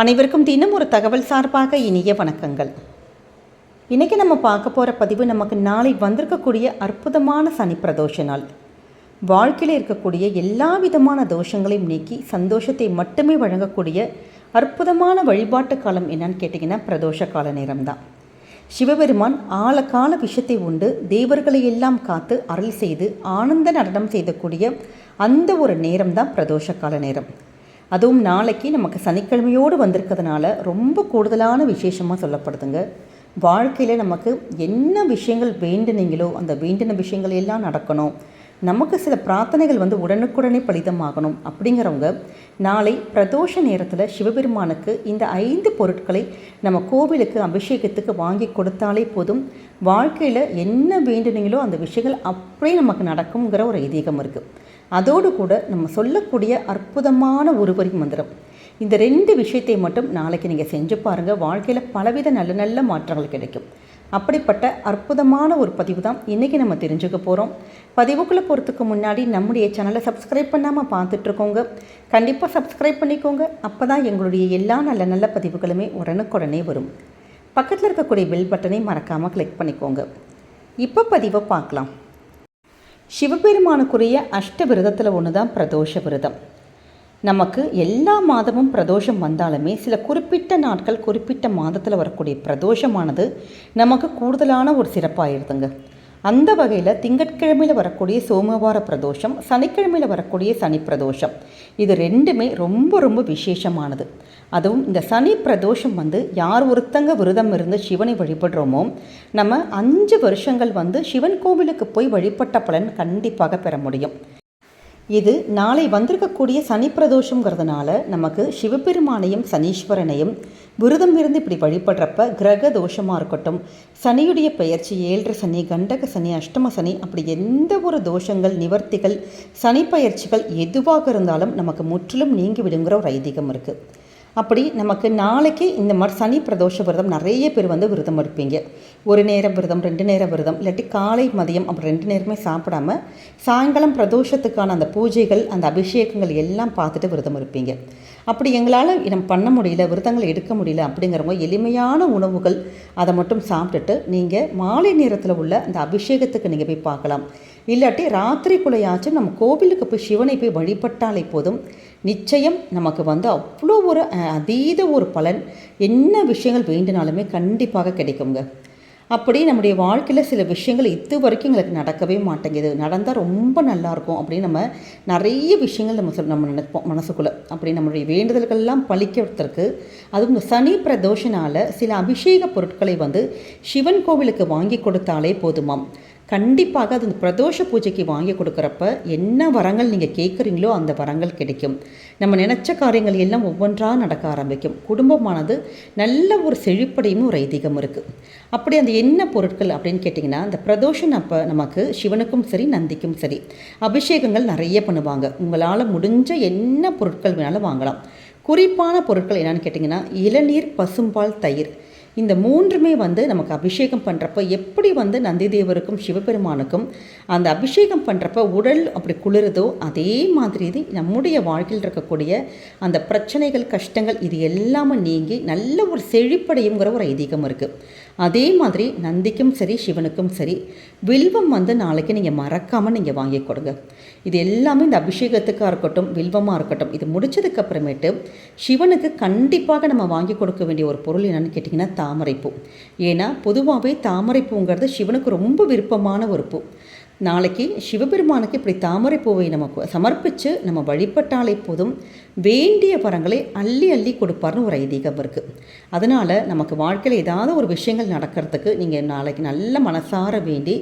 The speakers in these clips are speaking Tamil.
அனைவருக்கும் தினம் ஒரு தகவல் சார்பாக இனிய வணக்கங்கள். இன்றைக்கி நம்ம பார்க்க போகிற பதிவு நமக்கு நாளை வந்திருக்கக்கூடிய அற்புதமான சனி பிரதோஷ நாள். வாழ்க்கையில் இருக்கக்கூடிய எல்லா விதமான தோஷங்களையும் நீக்கி சந்தோஷத்தை மட்டுமே வழங்கக்கூடிய அற்புதமான வழிபாட்டு காலம் என்னன்னு கேட்டிங்கன்னா பிரதோஷ கால நேரம்தான். சிவபெருமான் ஆழக்கால விஷத்தை உண்டு தேவர்களை எல்லாம் காத்து அருள் செய்து ஆனந்த நடனம் செய்தக்கூடிய அந்த ஒரு நேரம்தான் பிரதோஷ கால நேரம். அதுவும் நாளைக்கு நமக்கு சனிக்கிழமையோடு வந்திருக்கிறதுனால ரொம்ப கூடுதலான விசேஷமாக சொல்லப்படுதுங்க. வாழ்க்கையில் நமக்கு என்ன விஷயங்கள் வேண்டுனீங்களோ அந்த வேண்டின விஷயங்கள் எல்லாம் நடக்கணும். நமக்கு சில பிரார்த்தனைகள் வந்து உடனுக்குடனே பலிதமாகணும் அப்படிங்கிறவங்க நாளை பிரதோஷ நேரத்தில் சிவபெருமானுக்கு இந்த ஐந்து பொருட்களை நம்ம கோவிலுக்கு அபிஷேகத்துக்கு வாங்கி கொடுத்தாலே போதும் வாழ்க்கையில் என்ன வேண்டுனீங்களோ அந்த விஷயங்கள் அப்படியே நமக்கு நடக்குங்கிற ஒரு ஐதீகம் இருக்குது அதோடு கூட நம்ம சொல்லக்கூடிய அற்புதமான ஒருவரி மந்திரம். இந்த ரெண்டு விஷயத்தை மட்டும் நாளைக்கு நீங்கள் செஞ்சு பாருங்கள் வாழ்க்கையில் பலவித நல்ல நல்ல மாற்றங்கள் கிடைக்கும். அப்படிப்பட்ட அற்புதமான ஒரு பதிவு தான் இன்றைக்கி நம்ம தெரிஞ்சுக்க போகிறோம் பதிவுக்குள்ளே போகிறதுக்கு முன்னாடி நம்முடைய சேனலை சப்ஸ்கிரைப் பண்ணாமல் பார்த்துட்ருக்கோங்க. கண்டிப்பாக சப்ஸ்கிரைப் பண்ணிக்கோங்க. அப்போ தான் எங்களுடைய எல்லா நல்ல நல்ல பதிவுகளுமே உடனுக்குடனே வரும். பக்கத்தில் இருக்கக்கூடிய பெல் பட்டனை மறக்காமல் கிளிக் பண்ணிக்கோங்க. இப்போ பதிவை பார்க்கலாம். சிவபெருமானுக்குரிய அஷ்ட விரதத்தில் ஒன்று தான் பிரதோஷ விரதம். நமக்கு எல்லா மாதமும் பிரதோஷம் வந்தாலுமே சில குறிப்பிட்ட நாட்கள் குறிப்பிட்ட மாதத்தில் வரக்கூடிய பிரதோஷமானது நமக்கு கூடுதலான ஒரு சிறப்பாயிருதுங்க. அந்த வகையில் திங்கட்கிழமையில் வரக்கூடிய சோமவார பிரதோஷம் சனிக்கிழமையில் வரக்கூடிய சனி பிரதோஷம். இது ரெண்டுமே ரொம்ப ரொம்ப விசேஷமானது. அதுவும் இந்த சனி பிரதோஷம் வந்து யார் ஒருத்தங்க விரதம் இருந்து சிவனை வழிபடுறோமோ நம்ம அஞ்சு வருஷங்கள் வந்து சிவன் கோவிலுக்கு போய் வழிபட்ட பலன் கண்டிப்பாக பெற முடியும். இது நாளை வந்திருக்கக்கூடிய சனி பிரதோஷங்கிறதுனால நமக்கு சிவபெருமானையும் சனீஸ்வரனையும் விரதம் இருந்து இப்படி வழிபடுறப்ப கிரக தோஷமாக இருக்கட்டும் சனியுடைய பெயர்ச்சி ஏழரை சனி கண்டக சனி அஷ்டம சனி அப்படி எந்த ஒரு தோஷங்கள் நிவர்த்திகள் சனி பயிற்சிகள் எதுவாக இருந்தாலும் நமக்கு முற்றிலும் நீங்கி விடுங்கிற ஒரு ஐதீகம் இருக்குது அப்படி நமக்கு நாளைக்கு இந்த மாதிரி சனி பிரதோஷ விரதம் நிறைய பேர் வந்து விரதம் இருப்பீங்க. ஒரு நேரம் விரதம் ரெண்டு நேரம் விரதம் இல்லாட்டி காலை மதியம் அப்புறம் ரெண்டு நேரமே சாப்பிடாம சாயங்காலம் பிரதோஷத்துக்கான அந்த பூஜைகள் அந்த அபிஷேகங்கள் எல்லாம் பார்த்துட்டு விரதம் இருப்பீங்க. அப்படி எங்களால் நம்ம பண்ண முடியல விரதங்களை எடுக்க முடியல அப்படிங்கிறவங்க எளிமையான உணவுகள் அதை மட்டும் சாப்பிட்டுட்டு நீங்கள் மாலை நேரத்தில் உள்ள அந்த அபிஷேகத்துக்கு நீங்கள் போய் பார்க்கலாம். இல்லாட்டி ராத்திரிக்குள்ளையாச்சும் நம்ம கோவிலுக்கு போய் சிவனை போய் வழிபட்டாலே போதும். நிச்சயம் நமக்கு வந்து அவ்வளோ ஒரு அதீத ஒரு பலன். என்ன விஷயங்கள் வேண்டினாலுமே கண்டிப்பாக கிடைக்குங்க. அப்படி நம்முடைய வாழ்க்கையில் சில விஷயங்கள் இது வரைக்கும் எங்களுக்கு நடக்கவே மாட்டேங்குது. நடந்தால் ரொம்ப நல்லாயிருக்கும் அப்படின்னு நம்ம நிறைய விஷயங்கள் நம்ம சொல் நம்ம நினைப்போம் மனசுக்குள்ளே. அப்படி நம்மளுடைய வேண்டுதல்கள்லாம் பழிக்கிறதுக்கு அதுவும் இந்த சனி பிரதோஷனால் சில அபிஷேக பொருட்களை வந்து சிவன் கோவிலுக்கு வாங்கி கொடுத்தாலே போதுமாம். கண்டிப்பாக அது இந்த பிரதோஷ பூஜைக்கு வாங்கி கொடுக்குறப்ப என்ன வரங்கள் நீங்கள் கேட்குறீங்களோ அந்த வரங்கள் கிடைக்கும். நம்ம நினச்ச காரியங்கள் எல்லாம் ஒவ்வொன்றாக நடக்க ஆரம்பிக்கும். குடும்பமானது நல்ல ஒரு செழிப்படையும் ஒரு ஐதீகம் இருக்குது அப்படி அந்த என்ன பொருட்கள் அப்படின்னு கேட்டிங்கன்னா அந்த பிரதோஷம் அப்போ நமக்கு சிவனுக்கும் சரி நந்திக்கும் சரி அபிஷேகங்கள் நிறைய பண்ணுவாங்க. உங்களால் முடிஞ்ச என்ன பொருட்கள் வேணாலும் வாங்கலாம். குறிப்பான பொருட்கள் என்னென்னு கேட்டிங்கன்னா இளநீர் பசும்பால் தயிர். இந்த மூன்றுமே வந்து நமக்கு அபிஷேகம் பண்ணுறப்ப எப்படி வந்து நந்திதேவருக்கும் சிவபெருமானுக்கும் அந்த அபிஷேகம் பண்ணுறப்ப உடல் அப்படி குளிருதோ அதே மாதிரி இது நம்முடைய வாழ்க்கையில் இருக்கக்கூடிய அந்த பிரச்சனைகள் கஷ்டங்கள் இது எல்லாமே நீங்கி நல்ல ஒரு செழிப்படையுங்கிற ஒரு ஐதீகம் இருக்குது அதே மாதிரி நந்திக்கும் சரி சிவனுக்கும் சரி வில்வம் வந்து நாளைக்கு நீங்கள் மறக்காமல் நீங்கள் வாங்கி கொடுங்க. இது எல்லாமே இந்த அபிஷேகத்துக்காக இருக்கட்டும் வில்வமாக இருக்கட்டும் இது முடிச்சதுக்கப்புறமேட்டு சிவனுக்கு கண்டிப்பாக நம்ம வாங்கி கொடுக்க வேண்டிய ஒரு பொருள் என்னென்னு கேட்டிங்கன்னா தாமரைப்பூ. ஏன்னா பொதுவாகவே தாமரைப்பூங்கிறது சிவனுக்கு ரொம்ப விருப்பமான ஒரு பூ. நாளைக்கு சிவபெருமானுக்கு இப்படி தாமரை பூவை சமர்ப்பித்து நம்ம வழிபட்டாலே போதும் வேண்டிய வரங்களை அள்ளி அள்ளி கொடுப்பார்னு ஒரு ஐதீகம் இருக்குது அதனால் நமக்கு வாழ்க்கையில் ஏதாவது ஒரு விஷயங்கள் நடக்கிறதுக்கு நீங்கள் நாளைக்கு நல்ல மனசார வேண்டி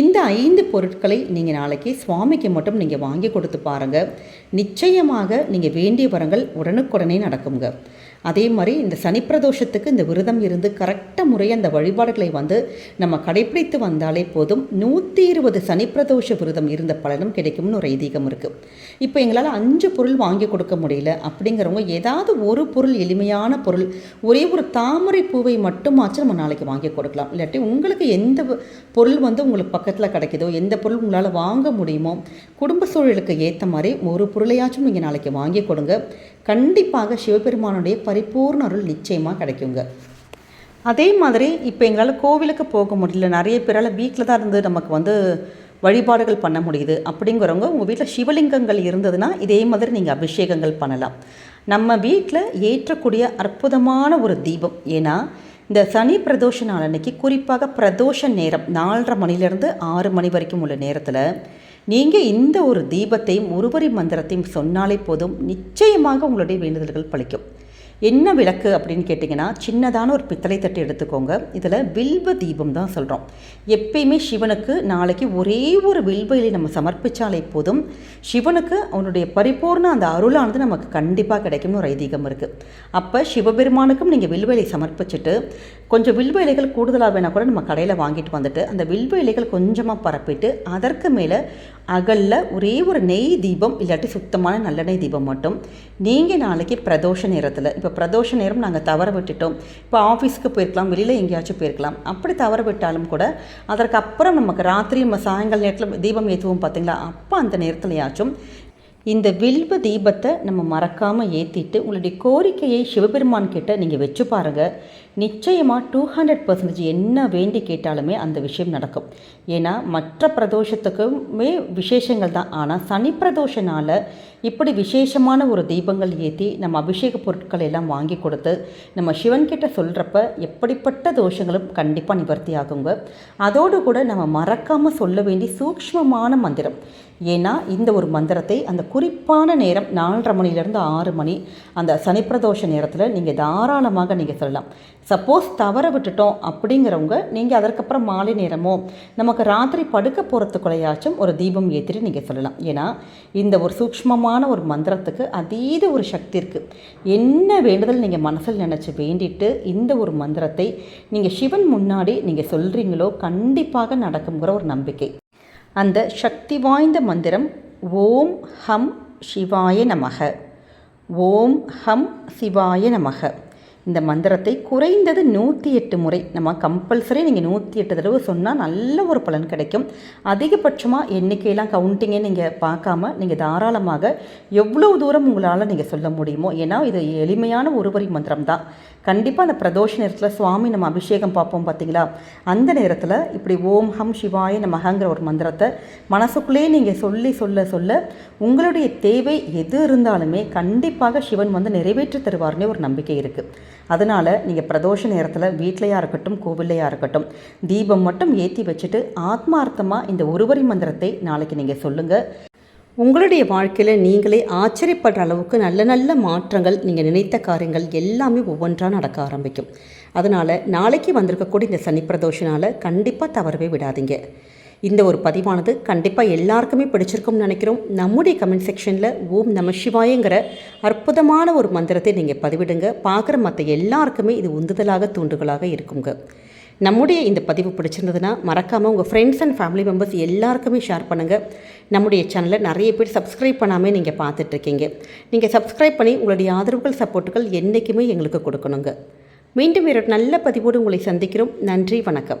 இந்த ஐந்து பொருட்களை நீங்கள் நாளைக்கு சுவாமிக்கு மட்டும் நீங்கள் வாங்கி கொடுத்து பாருங்கள் நிச்சயமாக நீங்கள் வேண்டிய வரங்கள் உடனுக்குடனே நடக்குங்க. அதே மாதிரி இந்த சனிப்பிரதோஷத்துக்கு இந்த விரதம் இருந்து கரெக்டாக முறையை அந்த வழிபாடுகளை வந்து நம்ம கடைப்பிடித்து வந்தாலே போதும். நூற்றி இருபது சனிப்பிரதோஷ விரதம் இருந்த பலனும் கிடைக்கும்னு ஒரு ஐதீகம் இருக்குது இப்போ எங்களால் அஞ்சு பொருள் வாங்கி கொடுக்க முடியல அப்படிங்கிறவங்க ஏதாவது ஒரு பொருள் எளிமையான பொருள் ஒரே ஒரு தாமரை பூவை மட்டுமாச்சும் நம்ம நாளைக்கு வாங்கி கொடுக்கலாம். இல்லாட்டி உங்களுக்கு எந்த பொருள் வந்து உங்களுக்கு பக்கத்தில் கிடைக்குதோ எந்த பொருள் உங்களால் வாங்க முடியுமோ குடும்ப சூழலுக்கு ஏற்ற மாதிரி ஒரு பொருளையாச்சும் நீங்கள் நாளைக்கு வாங்கி கொடுங்க. கண்டிப்பாக சிவபெருமானுடைய பரிபூர்ண அருள் நிச்சயமாக கிடைக்குங்க. அதே மாதிரி இப்போ எங்களால் கோவிலுக்கு போக முடியல. நிறைய பேரால் வீட்டில் தான் இருந்து நமக்கு வந்து வழிபாடுகள் பண்ண முடியுது அப்படிங்கிறவங்க உங்கள் வீட்டில் சிவலிங்கங்கள் இருந்ததுன்னா இதே மாதிரி நீங்கள் அபிஷேகங்கள் பண்ணலாம். நம்ம வீட்டில் ஏற்றக்கூடிய அற்புதமான ஒரு தீபம். ஏன்னா இந்த சனி பிரதோஷ நாள் அன்னைக்கு குறிப்பாக பிரதோஷ நேரம் நாலரை மணிலேருந்து ஆறு மணி வரைக்கும் உள்ள நேரத்தில் நீங்கள் இந்த ஒரு தீபத்தையும் ஒருவரி மந்திரத்தையும் சொன்னாலே போதும் நிச்சயமாக உங்களுடைய வேண்டுதல்கள் பழிக்கும் என்ன விளக்கு அப்படின்னு கேட்டிங்கன்னா சின்னதான ஒரு பித்தளை தட்டு எடுத்துக்கோங்க. இதில் வில்வ தீபம் தான் சொல்கிறோம் எப்பயுமே சிவனுக்கு நாளைக்கு ஒரே ஒரு வில்வ இலை நம்ம சமர்ப்பித்தாலே போதும். சிவனுக்கு அவனுடைய பரிபூர்ண அந்த அருளானது நமக்கு கண்டிப்பாக கிடைக்கும்னு ஒரு ஐதீகம் இருக்குது அப்போ சிவபெருமானுக்கும் நீங்கள் வில்வ இலை சமர்ப்பிச்சுட்டு கொஞ்சம் வில்வ இலைகள் கூடுதலாக வேணால் கூட நம்ம கடையில் வாங்கிட்டு வந்துட்டு அந்த வில்வ இலைகள் கொஞ்சமாக பரப்பிட்டு அதற்கு மேலே அகலில் ஒரே ஒரு நெய் தீபம் இல்லாட்டி சுத்தமான நல்லெண்ணெய் தீபம் மட்டும். நீங்கள் நாளைக்கு பிரதோஷ நேரத்தில் இப்போ பிரதோஷ நேரம் நாங்கள் தவற விட்டுட்டோம். இப்போ ஆஃபீஸ்க்கு போயிருக்கலாம் வெளியில் எங்கேயாச்சும் போயிருக்கலாம். அப்படி தவற விட்டாலும் கூட அதற்கு அப்புறம் நமக்கு ராத்திரி நம்ம சாயங்கால நேரத்தில் தீபம் ஏற்றுவோம் பார்த்தீங்களா அப்போ அந்த நேரத்துலையாச்சும் இந்த வில்வ தீபத்தை நம்ம மறக்காமல் ஏற்றிட்டு உங்களுடைய கோரிக்கையை சிவபெருமான் கிட்ட நீங்கள் வச்சு பாருங்கள் நிச்சயமாக டூ ஹண்ட்ரட் பர்சன்டேஜ் என்ன வேண்டி கேட்டாலுமே அந்த விஷயம் நடக்கும். ஏன்னா மற்ற பிரதோஷத்துக்குமே விசேஷங்கள் தான். ஆனால் சனி பிரதோஷனால் இப்படி விசேஷமான ஒரு தீபங்கள் ஏற்றி நம்ம அபிஷேக பொருட்கள் எல்லாம் வாங்கி கொடுத்து நம்ம சிவன்கிட்ட சொல்கிறப்ப எப்படிப்பட்ட தோஷங்களும் கண்டிப்பாக நிவர்த்தி ஆகுங்க. அதோடு கூட நம்ம மறக்காமல் சொல்ல வேண்டிய சூக்ஷ்மமான மந்திரம். ஏன்னா இந்த ஒரு மந்திரத்தை அந்த குறிப்பான நேரம் நாலரை மணிலேருந்து ஆறு மணி அந்த சனிப்பிரதோஷ நேரத்தில் நீங்கள் தாராளமாக நீங்கள் சொல்லலாம். சப்போஸ் தவற விட்டுட்டோம் அப்படிங்கிறவங்க நீங்கள் அதற்கப்புறம் மாலை நேரமோ நமக்கு ராத்திரி படுக்க போகிறதுக்குள்ளையாச்சும் ஒரு தீபம் ஏற்றிட்டு நீங்கள் சொல்லலாம். ஏன்னா இந்த ஒரு சூக்ஷ்மமான ஒரு மந்திரத்துக்கு அதீத ஒரு சக்தி இருக்குது என்ன வேண்டுதல் நீங்கள் மனசில் நினச்சி வேண்டிட்டு இந்த ஒரு மந்திரத்தை நீங்கள் சிவன் முன்னாடி நீங்கள் சொல்கிறீங்களோ கண்டிப்பாக நடக்குங்கிற ஒரு நம்பிக்கை. அந்த சக்தி வாய்ந்த மந்திரம் ஓம் ஹம் சிவாய நமக. ஓம் ஹம் சிவாய நமக. இந்த மந்திரத்தை குறைந்தது நூற்றி எட்டு முறை. நம்ம கம்பல்சரி நீங்கள் நூற்றி எட்டு தடவை சொன்னால் நல்ல ஒரு பலன் கிடைக்கும். அதிகபட்சமாக எண்ணிக்கையெல்லாம் கவுண்டிங்கே நீங்கள் பார்க்காம நீங்கள் தாராளமாக எவ்வளோ தூரம் உங்களால் நீங்கள் சொல்ல முடியுமோ ஏன்னா இது எளிமையான ஒருவரி மந்திரம் தான் கண்டிப்பாக அந்த பிரதோஷ நேரத்தில் சுவாமி நம்ம அபிஷேகம் பார்ப்போம் பார்த்தீங்களா அந்த நேரத்தில் இப்படி ஓம் ஹம் சிவாய நமகங்கிற ஒரு மந்திரத்தை மனசுக்குள்ளேயே நீங்கள் சொல்லி சொல்ல சொல்ல உங்களுடைய தேவை எது இருந்தாலுமே கண்டிப்பாக சிவன் வந்து நிறைவேற்றி தருவார்னே ஒரு நம்பிக்கை இருக்குது அதனால் நீங்கள் பிரதோஷ நேரத்தில் வீட்டிலையாக இருக்கட்டும் கோவில்லையாக இருக்கட்டும் தீபம் மட்டும் ஏற்றி வச்சுட்டு ஆத்மார்த்தமாக இந்த ஒருவரி மந்திரத்தை நாளைக்கு நீங்கள் சொல்லுங்கள் உங்களுடைய வாழ்க்கையில் நீங்களே ஆச்சரியப்படுற அளவுக்கு நல்ல நல்ல மாற்றங்கள் நீங்கள் நினைத்த காரியங்கள் எல்லாமே ஒவ்வொன்றாக நடக்க ஆரம்பிக்கும். அதனால் நாளைக்கு வந்திருக்கக்கூடிய இந்த சனி பிரதோஷனால் கண்டிப்பாக தவறவே விடாதீங்க. இந்த ஒரு பதிவானது கண்டிப்பாக எல்லாருக்குமே பிடிச்சிருக்கும்னு நினைக்கிறோம். நம்முடைய கமெண்ட் செக்ஷனில் ஓம் நம சிவாயங்கிற அற்புதமான ஒரு மந்திரத்தை நீங்கள் பதிவிடுங்க. பார்க்குற மற்ற எல்லாருக்குமே இது உந்துதலாக தூண்டுகளாக இருக்குங்க. நம்முடைய இந்த பதிவு பிடிச்சிருந்ததுன்னா மறக்காமல் உங்கள் ஃப்ரெண்ட்ஸ் அண்ட் ஃபேமிலி மெம்பர்ஸ் எல்லாருக்குமே ஷேர் பண்ணுங்கள் நம்முடைய சேனலை நிறைய பேர் சப்ஸ்கிரைப் பண்ணாமல் நீங்கள் பார்த்துட்ருக்கீங்க. நீங்கள் சப்ஸ்கிரைப் பண்ணி உங்களுடைய ஆதரவுகள் சப்போர்ட்டுகள் என்றைக்குமே எங்களுக்கு கொடுக்கணுங்க. மீண்டும் வேறு நல்ல பதிவோடு உங்களை சந்திக்கிறோம். நன்றி வணக்கம்.